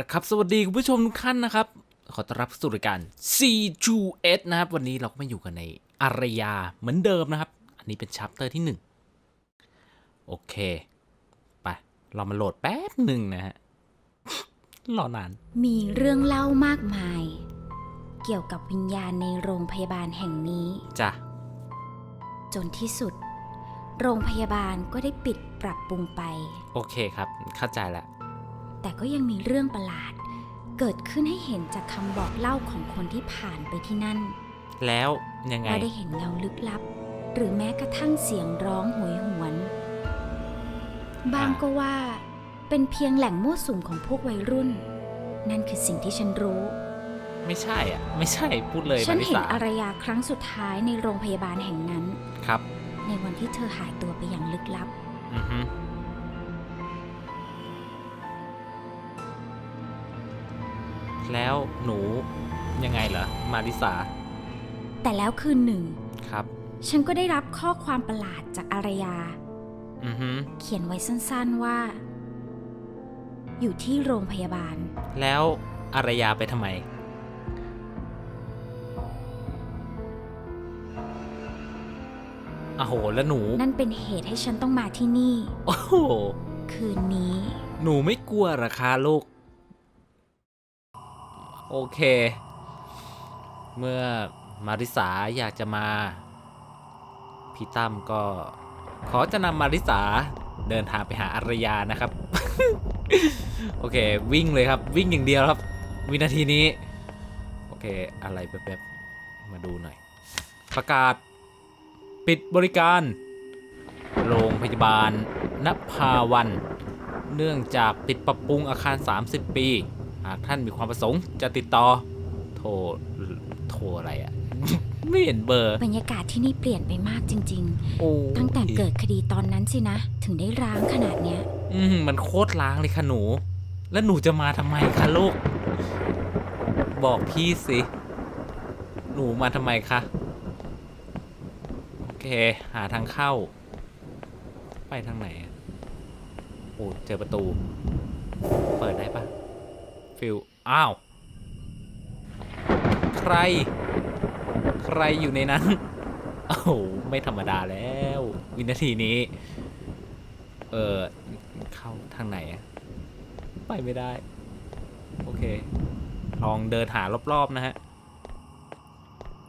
ละครับ สวัสดีคุณผู้ชมทุกท่านนะครับ ขอต้อนรับสู่รายการ C2S นะครับ วันนี้เราก็มาอยู่กันในอารยาเหมือนเดิมนะครับ อันนี้เป็นชัปเตอร์ที่ 1 โอเค ไป เรามาโหลดแป๊บหนึ่งนะฮะ รอนาน มีเรื่องเล่ามากมาย เกี่ยวกับวิญญาณในโรงพยาบาลแห่งนี้ จ้ะ จนที่สุด โรงพยาบาลก็ได้ปิดปรับปรุงไป โอเคครับ เข้าใจแล้ว แต่ก็ยังมีเรื่องประหลาด เกิดขึ้นให้เห็นจากคำบอกเล่าของคนที่ผ่านไปที่นั่น แล้วยังไงว่าได้เห็นเงาลึกลับ หรือแม้กระทั่งเสียงร้องโหยหวน บางก็ว่า เป็นเพียงแหล่งมั่วสุมของพวกวัยรุ่น นั่นคือสิ่งที่ฉันรู้ ไม่ใช่อะ ไม่ใช่พูดเลยฉันมาริเห็นสาอารยาครั้งสุดท้ายในโรงพยาบาลแห่งนั้น ครับ ในวันที่เธอหายตัวไปอย่างลึกลับ อือฮึ แล้วหนูยังไงเหรอ มาริสา แต่แล้วคืนหนึ่ง ครับ ฉันก็ได้รับข้อความประหลาดจากอารยา อือฮึเขียนไว้สั้นๆว่า อยู่ที่โรงพยาบาล แล้วอารยาไปทำไมอ้โห แล้วหนู นั่นเป็นเหตุให้ฉันต้องมาที่นี่ โอ้โห คืนนี้ หนูไม่กลัวเหราคาลูก โอเค เมื่อมาริสาอยากจะมา พี่ตั้มก็ขอจะนำมาริสาเดินทางไปหาอารยานะครับ โอเควิ่งเลยครับวิ่งอย่างเดียวครับ วินาทีนี้ โอเคอะไรแบบๆมาดูหน่อย ประกาศ ปิดบริการ โรงพยาบาลนภาวัน เนื่องจากปิดปรับปรุงอาคาร 30 ปี หากท่านมีความประสงค์จะติดต่อ โทรโทรอะไรอะ ไม่เห็นเบอร์ บรรยากาศที่นี่เปลี่ยนไปมากจริง โอ้ๆ ตั้งแต่เกิดคดีตอนนั้นสินะ ถึงได้ร้างขนาดเนี้ย อืมมันโคตรล้างเลยค่ะหนู แล้วหนูจะมาทำไมคะลูก บอกพี่สิ หนูมาทำไมคะโอเค หาทางเข้า ไปทางไหนอะโอ้เจอประตู เปิดได้ปะ ฟิลอ้าว ใคร ใครอยู่ในนั้น โอ้โห ไม่ธรรมดาแล้ว วินาทีนี้ เออเข้าทางไหนอะไปไม่ได้ โอเค ลองเดินหารอบๆนะฮะ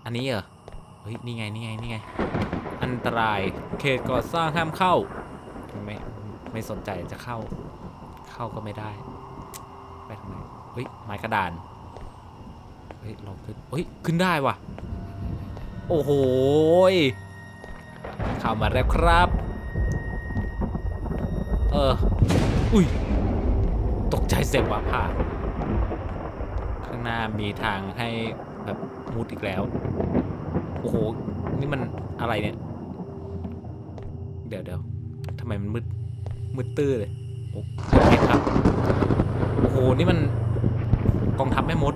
อันนี้เหรอ เฮ้ย นี่ไง นี่ไง นี่ไง อันตรายเขตก่อสร้างห้ามเข้า ไม่ ไม่สนใจจะเข้า เข้าก็ไม่ได้ ไปทางไหน เฮ้ยไม้กระดาน เฮ้ยลองขึ้นเฮ้ยขึ้นได้ว่ะ โอ้โหเข้ามาแล้วครับ เออ อุ้ย ตกใจเสียงว่าผ่าข้างหน้ามีทางให้แบบมุดอีกแล้ว โอ้โห นี่มันอะไรเนี่ย เดี๋ยวเดี๋ยวทำไมมันมืดมืดตื้อเลย โอ้โอเคครับ โอ้โห นี่มันกองทัพแม่มด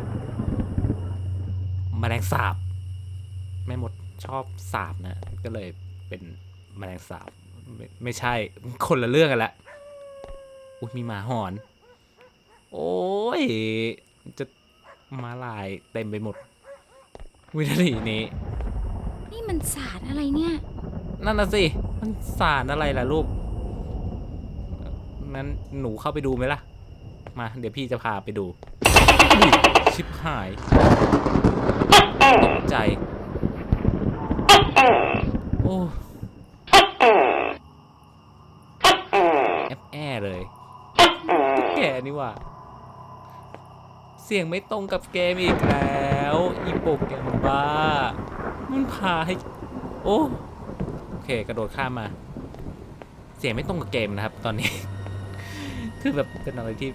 แมล งสาบแม่มดชอบสาบนะ ก็เลยเป็นแมลงสาบไม่ไม่ใช่คนละเรื่องกันละอุ้ยมีหมาหอน โอ้ย จะมาลายเต็มไปหมด วินาทีนี้ นี่มันศาสตร์อะไรเนี่ย นั่นน่ะสิ มันสารอะไรล่ะลูก นั้นหนูเข้าไปดูไหมล่ะ มา เดี๋ยวพี่จะพาไปดูอุ๊ยชิบหาย ตกใจ โอ้แอบแอเลยแกนี่ว่า เสียงไม่ตรงกับเกมอีกแล้ว อีโปเกมบ้า มันพาให้ โอ้โอเค กระโดดข้ามมา เสียงไม่ตรงกับเกมนะครับ ตอนนี้ คือแบบเป็นอะไรที่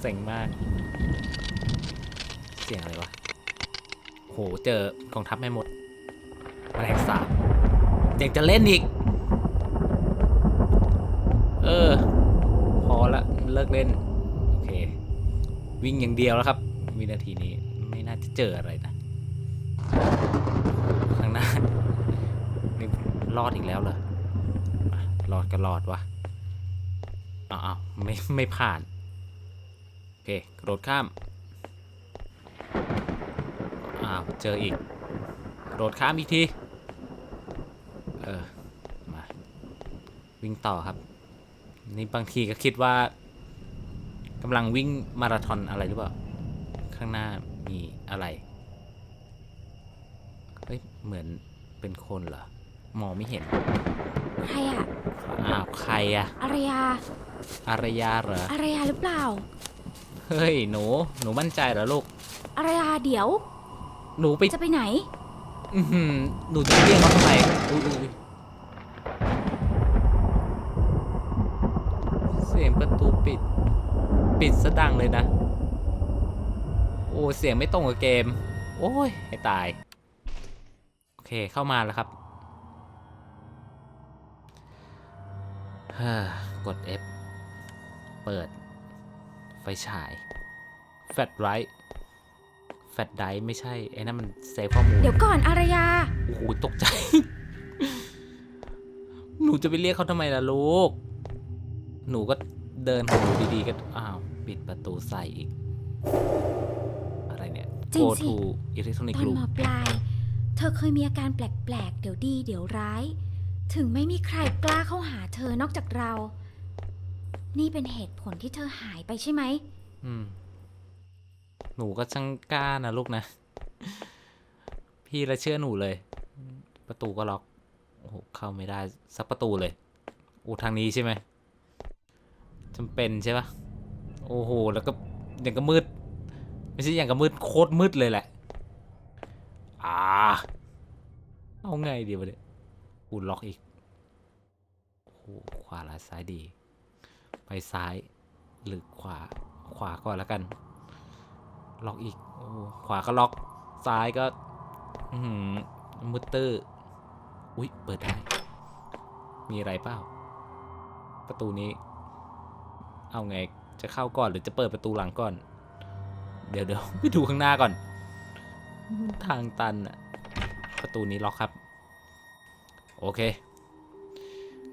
เซ็งมาก เสียงอะไรวะ โหเจอกองทัพแม่มดแมลงสาบยังจะเล่นอีก เออ พอละเลิกเล่น โอเค วิ่งอย่างเดียวแล้วครับ วินาทีนี้ไม่น่าจะเจออะไรนะ ข้างหน้านี่รอดอีกแล้วเหรอรอดก็รอดวะอ้าวอ้าวไม่ไม่ผ่าน โอเคกระโดดข้าม อ้าว เจออีกกระโดดข้ามอีกที เออ มา วิ่งต่อครับ นี่บางทีก็คิดว่ากำลังวิ่งมาราธอนอะไรหรือเปล่า ข้างหน้ามีอะไร เฮ้ย เหมือนเป็นคนเหรอ มองไม่เห็น ใครอะอ้าวใครอะอารยา อารยาเหรอ อารยาหรือเปล่า เฮ้ย หนู หนูมั่นใจเหรอลูก อารยาเดี๋ยว หนูไปจะไปไหน อื้อหือหนูจะเรียกเขาทำไมอุ๊ยอุ๊ยอุ๊ยเสียงประตูปิด ปิดซะดังเลยนะ โอ้เสียงไม่ตรงกับเกม โอ้ยให้ตาย โอเคเข้ามาแล้วครับฮ่ากด F เปิด ไฟฉาย แฟลชไ i ท์ แฟลชไดไม่ใช่ ไอ้นั่นมันเซฟข้อมูล เดี๋ยวก่อนอารยา โอ้โหตกใจ หนูจะไปเรียกเขาทำไมล่ะลูก หนูก็เดินของหนูดีๆก็อ้าว ปิดประตูใส่อีก อะไรเนี่ย จริง Go สิ to electronic ตอน room มปลาย เธอเคยมีอาการแปลกๆ เดี๋ยวดีเดี๋ยวร้าย ถึงไม่มีใครกล้าเข้าหาเธอนอกจากเรา นี่เป็นเหตุผลที่เธอหายไปใช่ไหม อืม หนูก็ช่างกล้านะลูกนะ พี่ละเชื่อหนูเลย ประตูก็ล็อก โอ้โห เข้าไม่ได้สักประตูเลยโอ้ทางนี้ใช่ไหมจำเป็นใช่ปะโอ้โห แล้วก็อย่างก็มืด ไม่ใช่อย่างก็มืดโคตรมืดเลยแหละ อ่า เอาไงดีวะเนี่ยอูล็อกอีก โอ้โห ขวาละซ้ายดี ไปซ้ายหรือขวา ขวาก่อนแล้วกัน ล็อกอีกโอ้ขวาก็ล็อกซ้ายก็อือหือมืดตื้ออุ๊ยเปิดได้ มีอะไรเปล่า ประตูนี้ เอาไงจะเข้าก่อนหรือจะเปิดประตูหลังก่อน เดี๋ยวเดี๋ยวไปดูข้างหน้าก่อน ทางตันอะประตูนี้ล็อกครับ โอเค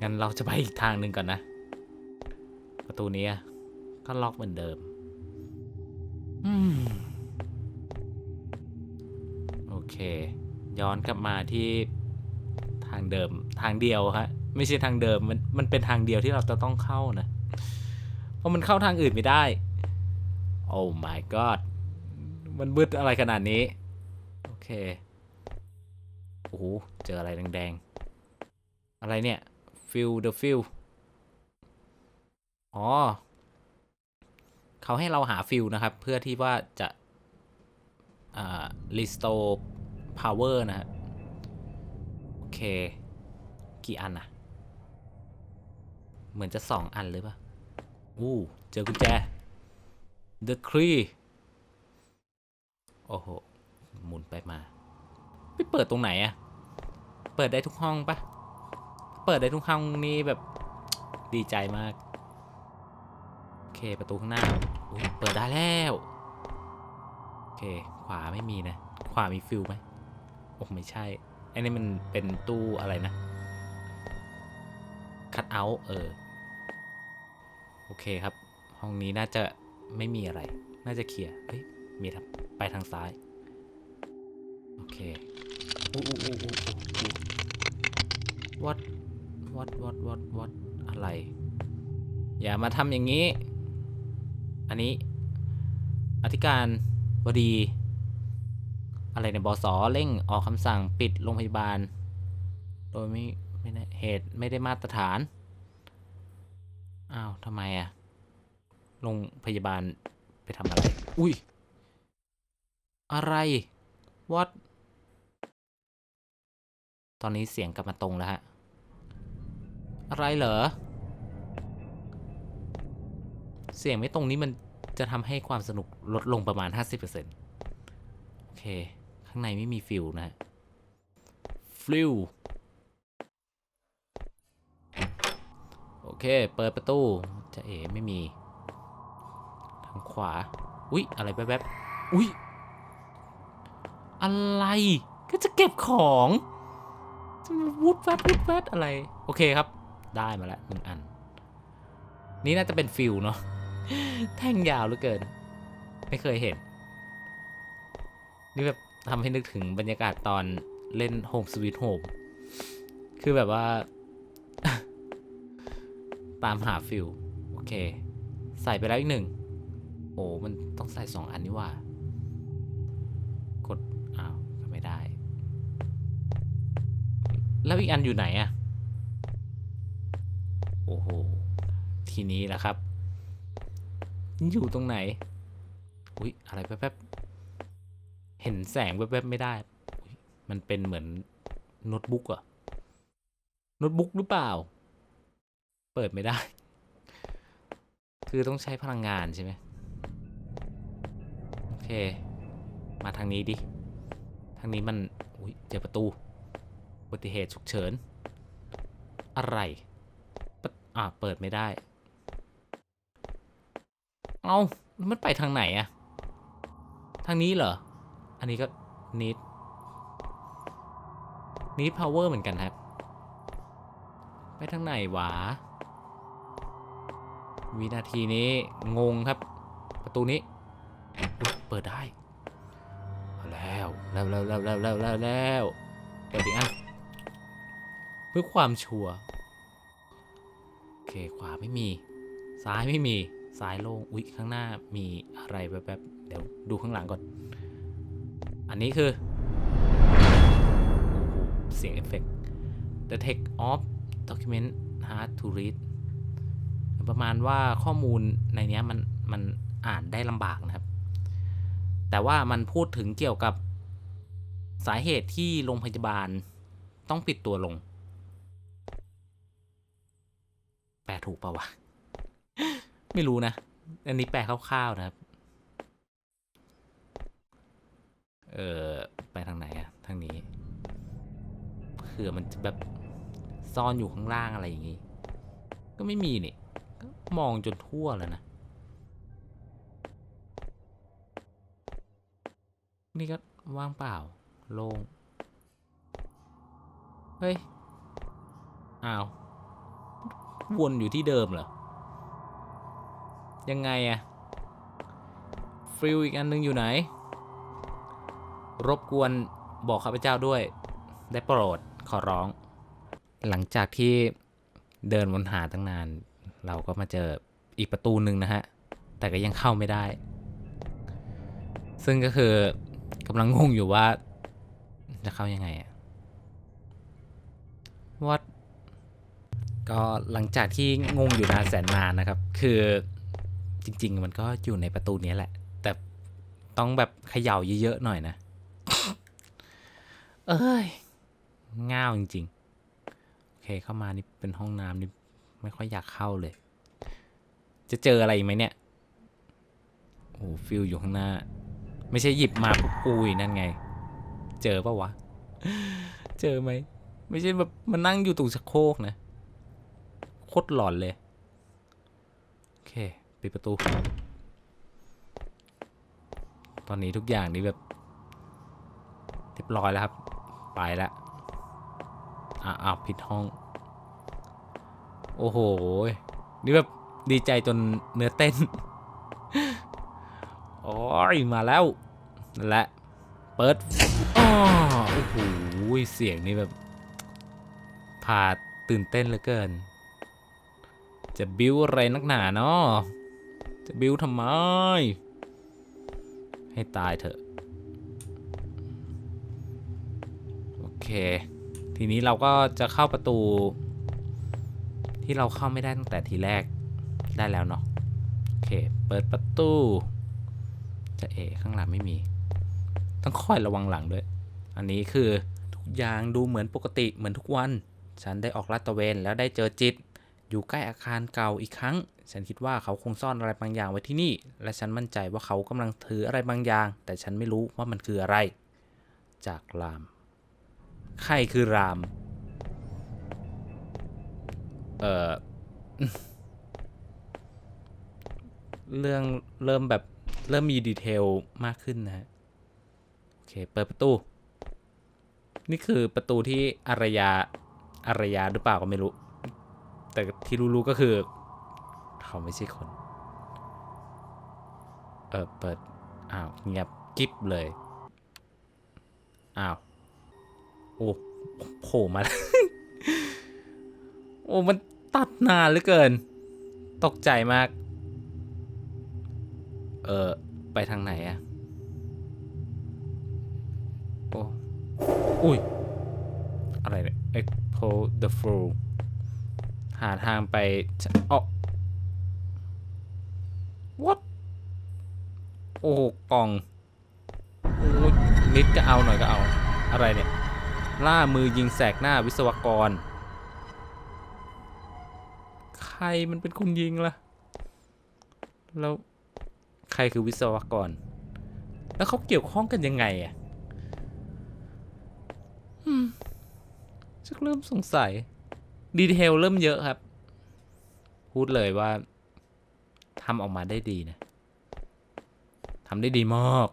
งั้นเราจะไปอีกทางหนึ่งก่อนนะ ประตูนี้ก็ล็อกเหมือนเดิม เคย้อนกลับมาที่ทางเดิมทางเดียวฮะไม่ใช่ทางเดิมมันมันเป็นทางเดียวที่เราจะต้องเข้านะเพราะมันเข้าทางอื่นไม่ได้ โอ้ my god มันมืดอะไรขนาดนี้ โอเคโอ้โหเจออะไรแดงๆ อะไรเนี่ย fill the fill อ๋อเขาให้เราหาฟิลนะครับ เพื่อที่ว่าจะอ่า restore power นะฮะ โอเค กี่อันอะเหมือนจะสองอันเลยปะอู้ เจอกุญแจ The Key โอ้โห หมุนไปมา ไปเปิดตรงไหนอะเปิดได้ทุกห้องปะเปิดได้ทุกห้องนี่แบบดีใจมาก โอเค ประตูข้างหน้าอุ๊ยเปิดได้แล้ว โอเค ขวาไม่มีนะ ขวามีฟิลไหม โอ้ไม่ใช่ อันนี้มันเป็นตู้อะไรนะ คัดเอาท์เออ โอเคครับ ห้องนี้น่าจะไม่มีอะไร น่าจะเคลียร์ เฮ้ย มีครับ ไปทางซ้าย โอเคอู้อู้อู้อู้อู้อู้ what what what what what อะไร อย่ามาทำอย่างนี้ อันนี้ อธิการบดี อะไรเนี่ยบสเร่งออกคำสั่งปิดโรงพยาบาล โดยไม่ไม่ได้เหตุไม่ได้มาตรฐาน อ้าวทำไมอะโรงพยาบาลไปทำอะไร อุ้ย อะไร what ตอนนี้เสียงกลับมาตรงแล้วฮะ อะไรเหรอ เสียงไม่ตรงนี้มันจะทำให้ความสนุกลดลงประมาณ 50%โอเคางในไม่มีฟิลนะฮะฟิลโอเค เปิดประตูจะเอ๋ไม่มี ทางขวา อุ๊ย อะไรแป๊บๆอุ๊ย อะไร ก็จะเก็บของจะมาวุดแวดวุดแวดอะไร โอเคครับ ได้มาแล้วหนึ่งอัน นี่น่าจะเป็นฟิลเนาะ แท่งยาวเหลือเกิน ไม่เคยเห็น นี่แบบ ทำให้นึกถึงบรรยากาศตอนเล่น Home Sweet Home คือแบบว่า ตามหาฟิลโอเค ใส่ไปแล้วอีกหนึ่ง โอ้ มันต้องใส่สองอันนี่ว่า กด อ้าวก็ไม่ได้ แล้วอีกอันอยู่ไหนอะโอ้โห ทีนี้แหละครับ อยู่ตรงไหน อุ๊ย อะไรแป๊บๆ ห็นแสงแป๊บๆไม่ได้ มันเป็นเหมือนโน้ตบุ๊กอะโน้ตบุ๊กหรือเปล่า เปิดไม่ได้ คือต้องใช้พลังงานใช่ไหมโอเค มาทางนี้ดิ ทางนี้มัน อุ้ยเจอประตูอุบัติเหตุฉุกเฉิน อะไรปะอ่าเปิดไม่ได้ เอามันไปทางไหนอะทางนี้เหรอ อันนี้ก็นิดนิดพาวเวอร์เหมือนกันครับ ไปทางไหนวะ วินาทีนี้งงครับ ประตูนี้ เปิดได้แล้วแล้วแล้วแล้วแล้วแล้วแล้วแล้วเปิดอีกอันเพื่อความชัวร์โอเคขวาไม่มี ซ้ายไม่มี ซ้ายโล่งอุ๊ยข้างหน้ามีอะไรแป๊บๆเดี๋ยวดูข้างหลังก่อน อันนี้คือโอ้โหเสียงเอฟเฟกต์ The text of document hard to read ประมาณว่าข้อมูลในนี้มันมันอ่านได้ลำบากนะครับ แต่ว่ามันพูดถึงเกี่ยวกับสาเหตุที่โรงพยาบาลต้องปิดตัวลง แปลถูกปะวะ ไม่รู้นะ อันนี้แปลคร่าวๆนะครับ เออไปทางไหนอะทางนี้เผื่อมันจะแบบซ่อนอยู่ข้างล่างอะไรอย่างงี้ ก็ไม่มีนี่มองจนทั่วแล้วนะ นี่ก็ว่างเปล่า โล่ง เฮ้ย อ้าว วนอยู่ที่เดิมเหรอ ยังไงอะฟิลอีกอันหนึงอยู่ไหน รบกวนบอกข้าพเจ้าด้วย ได้โปรดขอร้อง หลังจากที่เดินวนหาตั้งนาน เราก็มาเจออีกประตูหนึ่งนะฮะ แต่ก็ยังเข้าไม่ได้ ซึ่งก็คือกำลังงงอยู่ว่า จะเข้ายังไงอะวัดก็หลังจากที่งงอยู่นานแสนนานนะครับ คือจริง ๆ มันก็อยู่ในประตูนี้แหละ แต่ต้องแบบเขย่าเยอะๆหน่อยนะ เอ้ยง่าวจริงๆ โอเคเข้ามานี่เป็นห้องน้ำนี่ไม่ค่อยอยากเข้าเลย จะเจออะไรไหมเนี่ย โอ้ฟิลอยู่ข้างหน้า ไม่ใช่หยิบมาปุ๊บอุ้ยนั่นไง เจอปะวะ เจอไหม ไม่ใช่แบบมานั่งอยู่ตรงชักโครกนะ โคตรหลอนเลย โอเคปิดประตู ตอนนี้ทุกอย่างนี่แบบเรียบร้อยแล้วครับ ไปแล้วอะอ้าวผิดห้อง โอ้โห นี่แบบดีใจจนเนื้อเต้น โอ้ย มาแล้ว นั่นแหละ เปิดอ้อโอ้โห เสียงนี่แบบพาตื่นเต้นเหลือเกิน จะบิ้วอะไรนักหนาเนาะจะบิ้วทำไม ให้ตายเถอะ เค ทีนี้เราก็จะเข้าประตู ที่เราเข้าไม่ได้ตั้งแต่ทีแรกได้แล้วเนาะโอเค เปิดประตู จะเอข้างหลังไม่มี ต้องคอยระวังหลังด้วย อันนี้คือทุกอย่างดูเหมือนปกติเหมือนทุกวัน ฉันได้ออกลาดตระเวนแล้วได้เจอจิต อยู่ใกล้อาคารเก่าอีกครั้ง ฉันคิดว่าเขาคงซ่อนอะไรบางอย่างไว้ที่นี่ และฉันมั่นใจว่าเขากำลังถืออะไรบางอย่าง แต่ฉันไม่รู้ว่ามันคืออะไร จากราม ใครคือราม เอ่อ เรื่องเริ่มแบบเริ่มมีดีเทลมากขึ้นนะฮะ โอเค เปิดประตู นี่คือประตูที่อารยาอารยาหรือเปล่าก็ไม่รู้ แต่ที่รู้ๆก็คือ เขาไม่ใช่คน เออเปิด อ้าว เงียบ กิ๊บเลย อ้าว โอ้โผล่มาแล้วโอ้ มันตัดนานเหลือเกิน ตกใจมาก เออ ไปทางไหนอะโอ้อุ้ย อะไรเนี่ย Expo the Flow หาทางไปอ๋อ what โอ้กล่อง โอ้นิดก็เอาหน่อยก็เอา อะไรเนี่ย ล่ามือยิงแสกหน้าวิศวกร ใครมันเป็นคนยิงล่ะ แล้วใครคือวิศวกร แล้วเขาเกี่ยวข้องกันยังไงอะอืมชักเริ่มสงสัย ดีเทลเริ่มเยอะครับ พูดเลยว่าทำออกมาได้ดีนะทำได้ดีมาก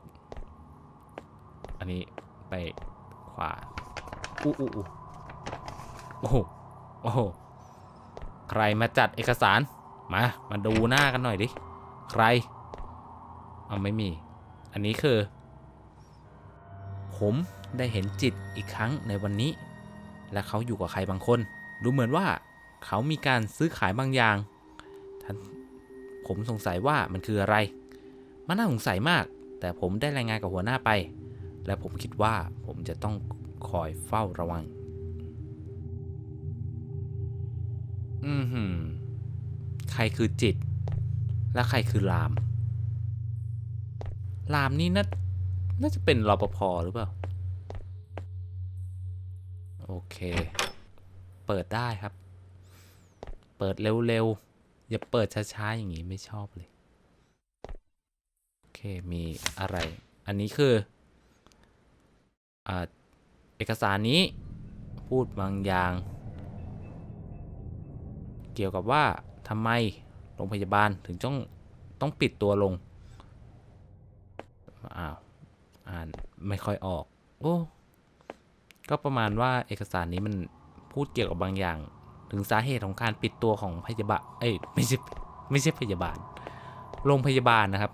อันนี้ไปขวา อู้อู้อู้โอ้โหโอ้โหใครมาจัดเอกสารมามาดูหน้ากันหน่อยดิใครเอาไม่มี อันนี้คือ ผมได้เห็นจิตอีกครั้งในวันนี้ และเขาอยู่กับใครบางคน ดูเหมือนว่าเขามีการซื้อขายบางอย่างท่านผมสงสัยว่ามันคืออะไร มันน่าสงสัยมาก แต่ผมได้รายงานกับหัวหน้าไป และผมคิดว่าผมจะต้อง คอยเฝ้าระวัง อือหือ ใครคือจิต และใครคือลาม ลามนี่น่าน่าจะเป็นรปภหรือเปล่า โอเค เปิดได้ครับ เปิดเร็วๆ อย่าเปิดช้าๆ อย่างนี้ไม่ชอบเลย โอเค มีอะไร อันนี้คืออ่า อกสารนี้พูดบางอย่าง เกี่ยวกับว่าทำไมโรงพยาบาลถึงต้องต้องปิดตัวลง อ้าว อ่านไม่ค่อยออก โอ้ ก็ประมาณว่าเอกสารนี้มันพูดเกี่ยวกับบางอย่าง ถึงสาเหตุของการปิดตัวของพยาบาล เอ้ยไม่ใช่ไม่ใช่พยาบาล โรงพยาบาลนะครับ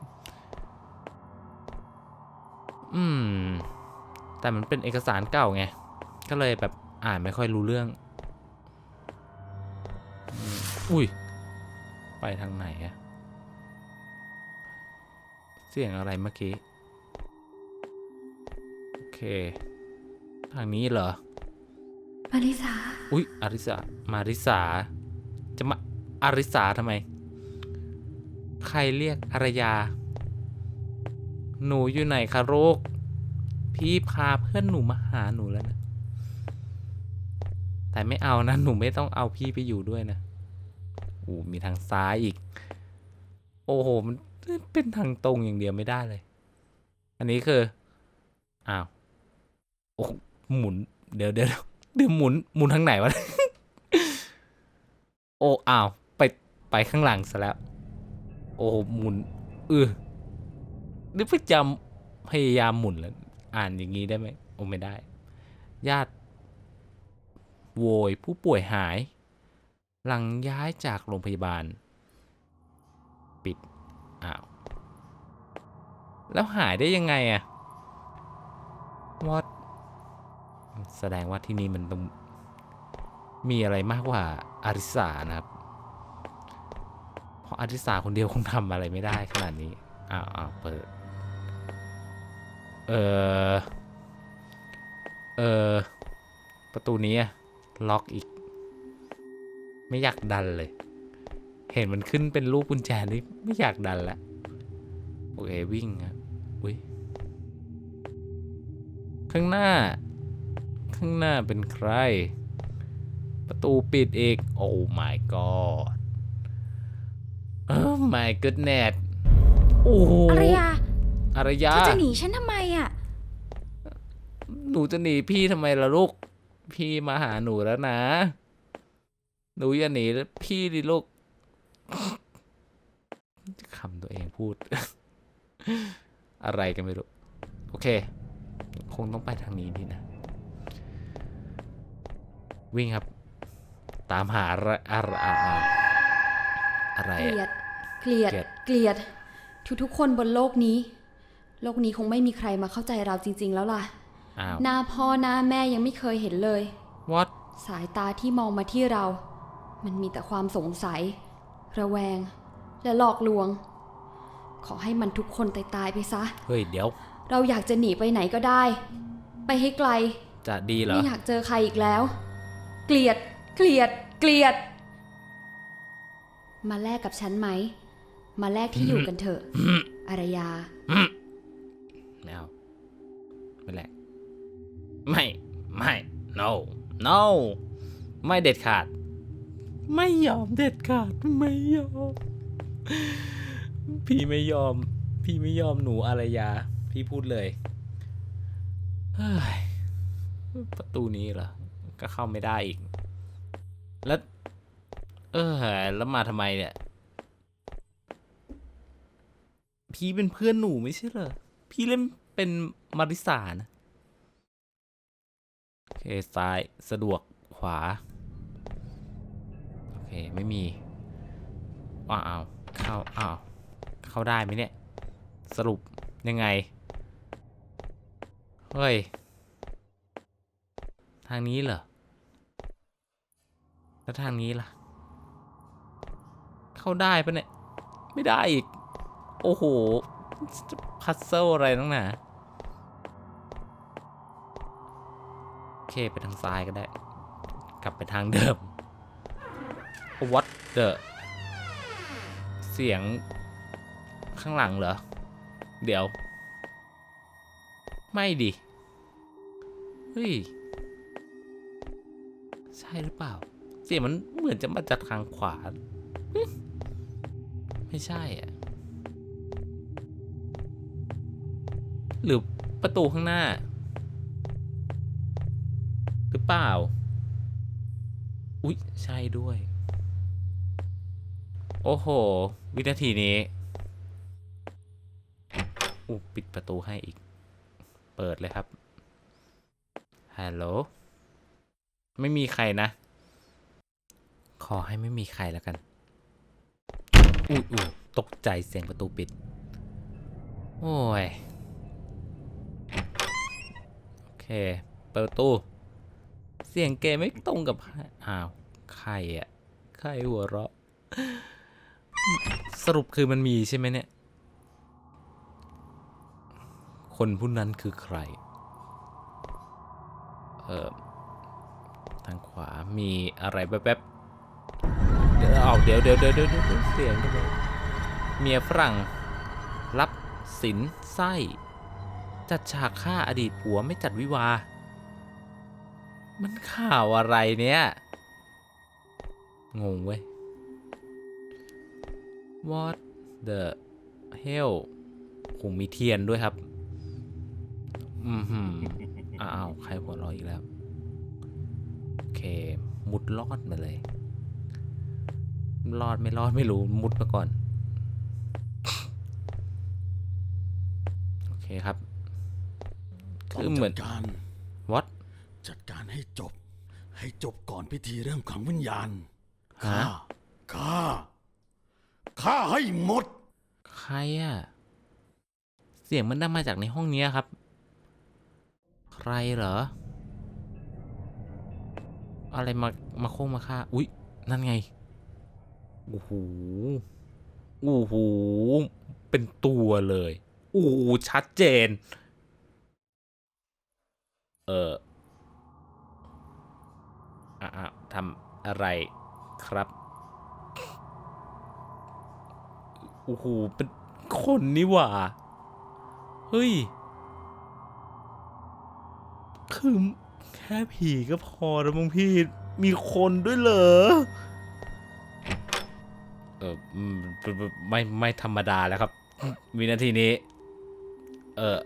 อืม แต่มันเป็นเอกสารเก่าไง ก็เลยแบบอ่านไม่ค่อยรู้เรื่องอืมอุ้ย ไปทางไหนอะเสียงอะไรเมื่อกี้ โอเค ทางนี้เหรอ มาริสา อุ๊ยอาริสา มาริสา จะมาอาริสาทำไม ใครเรียกอารยา หนูอยู่ไหนคะโรค พี่พาเพื่อนหนูมาหาหนูแล้วนะ แต่ไม่เอานะ หนูไม่ต้องเอาพี่ไปอยู่ด้วยนะอู้มีทางซ้ายอีก โอ้โห มันเป็นทางตรงอย่างเดียวไม่ได้เลย อันนี้คือ อ้าว โอ้หมุน เดี๋ยวเดี๋ยวเดี๋ยวหมุน หมุนทางไหนวะ โอ้ อ้าว ไป ไปข้างหลังซะแล้ว โอ้หมุน เออนี่พยายามพยายามหมุนแล้ว อ่านอย่างนี้ได้ไหมโอ้ไม่ได้ ญาติโวยผู้ป่วยหาย หลังย้ายจากโรงพยาบาล ปิด อ้าว แล้วหายได้ยังไงอะวอดแสดงว่าที่นี่มันต้องมีอะไรมากกว่าอาริสานะครับ เพราะอาริสาคนเดียวคงทำอะไรไม่ได้ขนาดนี้ อ้าวอ้าวเปิด เออเออประตูนี้อะล็อกอีก ไม่อยากดันเลย เห็นมันขึ้นเป็นรูปกุญแจนี่ไม่อยากดันละโอเควิ่งครับอุ้ยข้างหน้า ข้างหน้าเป็นใคร ประตูปิดอีกโอ้ my god โอ้ my goodness โอ้โหอารยาอารยาเธอจะหนีฉันทำไมอะห นูจะหนีพี่ทำไมล่ะลูก พี่มาหาหนูแล้วนะ หนูอย่าหนีพี่ดิลูกคำตัวเองพูด อะไรกันไม่รู้ โอเค คงต้องไปทางนี้ดีนะ วิ่งครับ ตามหาอะไรอะไรอะไรอะไรเกลียอะดเกลียด เกลียด เกลียด ทุกๆคนบนโลกนี้ โลกนี้คงไม่มีใครมาเข้าใจเราจริง ๆ แล้วล่ะ อ้าวหน้าพ่อหน้าแม่ยังไม่เคยเห็นเลย what สายตาที่มองมาที่เรา มันมีแต่ความสงสัย ระแวง และหลอกลวง ขอให้มันทุกคนตายตายๆไปซะ เฮ้ยเดี๋ยว เราอยากจะหนีไปไหนก็ได้ ไปให้ไกล จะดีเหรอ ไม่อยากเจอใครอีกแล้ว เกลียด เกลียด เกลียด มาแลกกับฉันไหม มาแลกที่อยู่กันเถอะ อารยา ไม่เอาไม่แหละ ไม่ ไม่ no no ไม่เด็ดขาด ไม่ยอมเด็ดขาด ไม่ยอม พี่ไม่ยอม พี่ไม่ยอมหนูอารยา พี่พูดเลยเฮ้ยประตูนี้เหรอ ก็เข้าไม่ได้อีก แล้ว เออ แล้วมาทำไมเนี่ย พี่เป็นเพื่อนหนูไม่ใช่เหรอ พี่เล่นเป็นมาริสานะ เคซ้ายสะดวกขวา โอเค ไม่มีอ้าวอ้าวเข้าอ้าวเข้าได้ไหมเนี่ย สรุปยังไง เฮ้ย ทางนี้เหรอ แล้วทางนี้ล่ะ เข้าได้ปะเนี่ย ไม่ได้อีก โอ้โห พัซเซิลอะไรตั้งหนา เคไปทางซ้ายก็ได้ กลับไปทางเดิม What the เสียงข้างหลังเหรอ เดี๋ยว ไม่ดิ เฮ้ย ใช่หรือเปล่า เสียงมันเหมือนจะมาจากทางขวา ไม่ใช่อะ หรือประตูข้างหน้า หรือเปล่า อุ๊ย ใช่ด้วย โอ้โห วินาทีนี้อู้ปิดประตูให้อีก เปิดเลยครับ ฮัลโหล ไม่มีใครนะ ขอให้ไม่มีใครแล้วกัน อุ้ยอุ้ตกใจเสียงประตูปิด โอ้ย โอเค เปิดประตู เสียงเกไม่ตรงกับอ้าวใครอะใครหัวเราะ สรุปคือมันมีใช่ไหมเนี่ย คนผู้นั้นคือใคร เออทางขวามีอะไรแป๊บๆเดี๋ยวเอาเดี๋ยวเดี๋ยวเดี๋ยวเดี๋ยวเดี๋ยวเสียงกันเลยเมียฝรั่ง รับสินไส้จัดฉากฆ่าอดีตผัวไม่จัดวิวา มันข่าวอะไรเนี่ย งงเว้ย What the hell คงมีเทียนด้วยครับ อืมหืมอ้าว ใครหัวเรออีกแล้ว โอเค มุดลอดมาเลย รอดไม่รอดไม่รู้ มุดมาก่อน โอเคครับต้องคือเหมืจัอนดการ what จัดการให้จบ ให้จบก่อนพิธีเริ่มขังวิญญาณฮะฆ่าฆ่าฆ่าให้หมด ใครอะเสียงมันดังมาจากในห้องเนี้ยครับ ใครเหรอ อะไรมามาโค้งมาฆ่า อุ๊ย นั่นไงโอ้โหโอ้โหเป็นตัวเลยโอ้โหชัดเจน เออ อะอะทำอะไรครับโอ้โหเป็นคนนี่หว่า เฮ้ย คือแค่ผีก็พอแล้วมั้งพี่ มีคนด้วยเหรอ เอออืมไม่ไม่ธรรมดาแล้วครับวินาทีนี้ เออ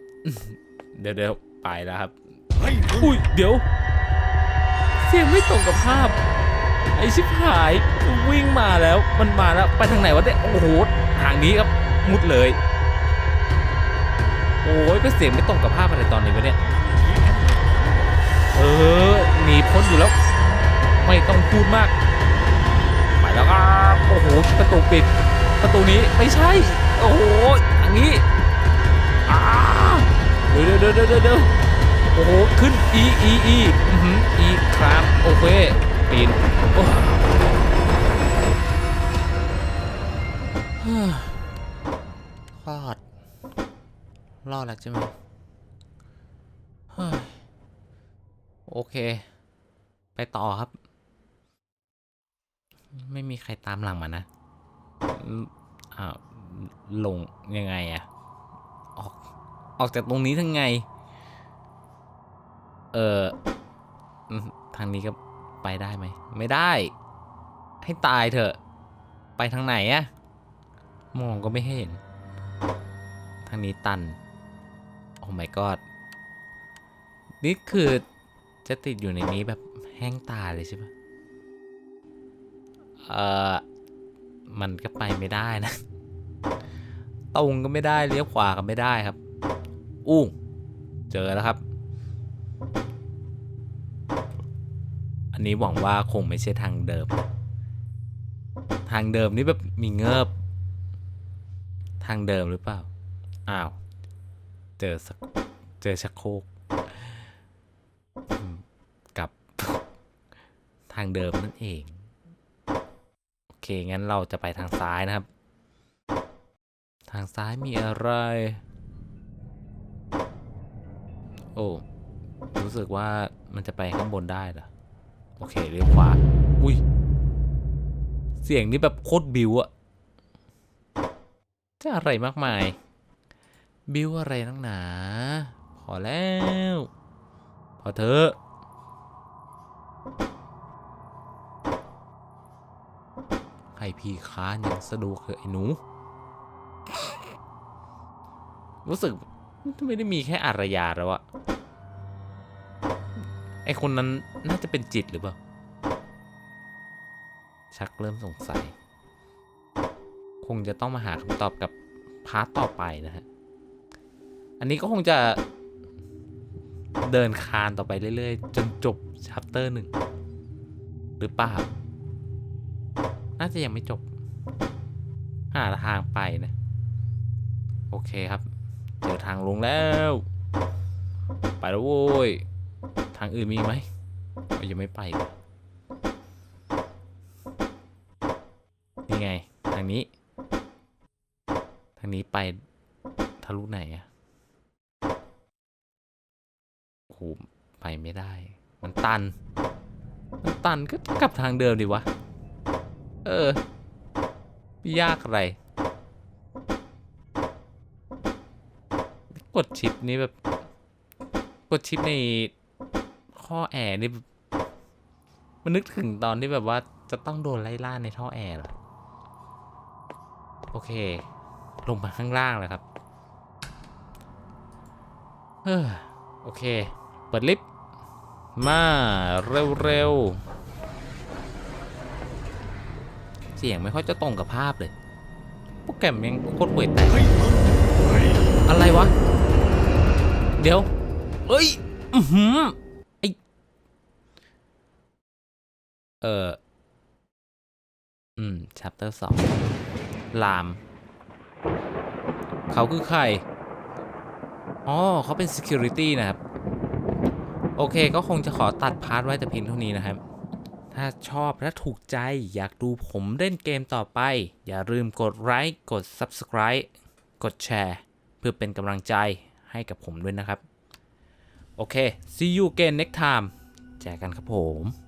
เดี๋ยวเดี๋ยวไปแล้วครับ เฮ้ยมึงอุ้ย เดี๋ยวเสียงไม่ตรงกับภาพ ไอชิบหายวิ่งมาแล้วมันมาแล้วไปทางไหนวะเนี่ยโอ้โหทางนี้ครับมุดเลย โอ้ยเป็เสียงไม่ตรงกับภาพอะไรตอนนี้วะเนี่ยเออหนีพ้นอยู่แล้ว ไม่ต้องพูดมากไปแล้วครับโอ้โหประตูปิด ประตูนี้ไม่ใช่ โอ้โหทางนี้อ้าเดี๋ยวเดี๋ยวเดี๋ยวเดี๋ยวเดี๋ยว โอ้โห ขึ้น อีอีอีอืออีครับ โอเค ปีน โอ้ฮ้อรอด รอดแล้วใช่ไหมเฮ้ยโอเค ไปต่อครับ ไม่มีใครตามหลังมานะอืมอ้าลงยังไงอะออก ออกจากตรงนี้ทั้งไง เออทางนี้ก็ไปได้ไหม ไม่ได้ ให้ตายเถอะ ไปทางไหนอะมองก็ไม่เห็น ทางนี้ตัน โอ้ my god นี่คือจะติดอยู่ในนี้แบบแห้งตายเลยใช่ปะเออมันก็ไปไม่ได้นะ ตรงก็ไม่ได้เลี้ยวขวาก็ไม่ได้ครับ อู้ เจอแล้วครับ อันนี้หวังว่าคงไม่ใช่ทางเดิม ทางเดิมนี่แบบมีเงิบ ทางเดิมหรือเปล่า อ้าว เจอสักเจอชักโครกกับทางเดิมนั่นเอง โอเค งั้นเราจะไปทางซ้ายนะครับ ทางซ้ายมีอะไร โอ้ รู้สึกว่ามันจะไปข้างบนได้เหรอ โอเคเลี้ยวขวา อุ้ย เสียงนี้แบบโคตรบิวอะจะอะไรมากมาย บิวอะไรนักหนา พอแล้ว พอเถอะให้พี่ค้านยังสะดวกเถอะไอ้หนู รู้สึกไม่ได้มีแค่อารยาแล้วอะ ไอคนนั้นน่าจะเป็นจิตหรือเปล่า ชักเริ่มสงสัย คงจะต้องมาหาคำตอบกับพาร์ทต่อไปนะฮะ อันนี้ก็คงจะเดินคานต่อไปเรื่อยๆ จนจบชัปเตอร์หนึ่งหรือเปล่า น่าจะยังไม่จบ หาทางไปนะ โอเคครับ เจอทางลงแล้ว ไปแล้วโว้ย ทางอื่นมีไหมเอ้ยยังไม่ไป นี่ไง ทางนี้ ทางนี้ไปทะลุไหนอะโอ้โหไปไม่ได้ มันตัน มันตันก็กลับทางเดิมดิวะ เออม่ยากอะไร กดชิปนี้แบบ กดชิปใน ข้อแอร์นี่มันนึกถึงตอนที่แบบว่าจะต้องโดนไล่ล่าในท่อแอร์เหรอโอเค ลงมาข้างล่างแล้วครับเฮ้อโอเค เปิดลิฟต์มาเร็วๆ เสียงไม่ค่อยจะตรงกับภาพเลยโปรแกรมยังโคตรห่วยแตกอะไรวะ เดี๋ยว เอ้ย อือหือ เออ อืม chapter สองลาม เขาคือใคร อ๋อ เขาเป็น security นะครับ โอเค ก็คงจะขอตัดพาร์ทไว้แต่เพียงเท่านี้นะครับ ถ้าชอบและถูกใจอยากดูผมเล่นเกมต่อไป อย่าลืมกดไลค์ กด subscribe กดแชร์ เพื่อเป็นกำลังใจให้กับผมด้วยนะครับ โอเค see you again next time แจกกันครับผม